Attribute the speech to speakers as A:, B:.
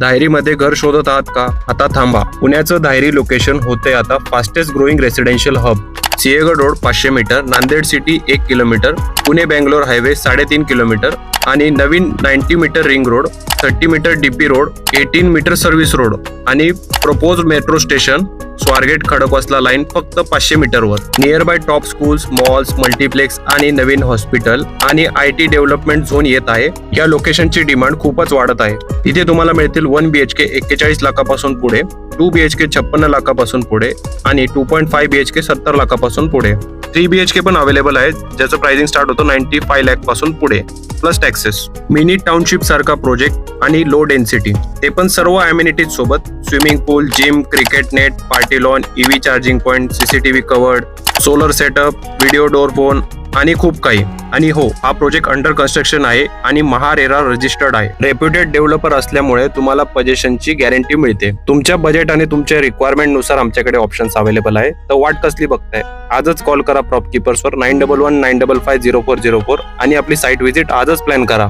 A: धायरीमध्ये घर शोधत आहात का? आता थांबा. पुण्याचं धायरी लोकेशन होते आता fastest growing residential hub Sinhagad road पाचशे मीटर नांदेड सिटी एक किलोमीटर पुणे बँगलोर हायवे साडेतीन किलोमीटर आणि नवीन ninety metre ring road thirty metre DP road eighteen metre service road आणि propose metro station Swargate Khadakwasla line फक्त पाचशे मीटरवर. Near by top schools malls multiplex आणि नवीन हॉस्पिटल आणि आय टी डेव्हलपमेंट झोन येत आहे. या लोकेशनची डिमांड खूपच वाढत आहे. तिथे तुम्हाला मिळतील वन बी एच के एक्केचाळीस लाखापासून पुढे. टू बी एच के छप्पन्न लाखापासून पुढे आणि two point five B H K सत्तर लाखापासून पुढे. थ्री बी एच के पण अवेलेबल आहे ज्याचं प्राइसिंग स्टार्ट होतं नाईन्टी फाय लॅकपासून पुढे प्लस टॅक्सेस मिनी टाउनशिप सारखा प्रोजेक्ट आणि लो डेन्सिटी ते पण सर्व अम्युनिटीज सोबत swimming pool gym cricket net party lawn EV charging point CCTV covered solar setup video door phone आणि खूप काही. आणि हो हा प्रोजेक्ट अंडर कन्स्ट्रक्शन आहे आणि महारेरा रजिस्टर्ड आहे. रेप्युटेड डेव्हलपर असल्यामुळे तुम्हाला पजेशनची गॅरंटी मिळते. तुमच्या बजेट आणि तुमच्या रिक्वायरमेंटनुसार आमच्याकडे ऑप्शन्स अवेलेबल आहे. तर वाट कसली बघताय? आजच कॉल करा प्रॉप किपर्सवर nine double one nine double five zero four zero four आणि आपली साईट व्हिजिट आजच प्लॅन करा.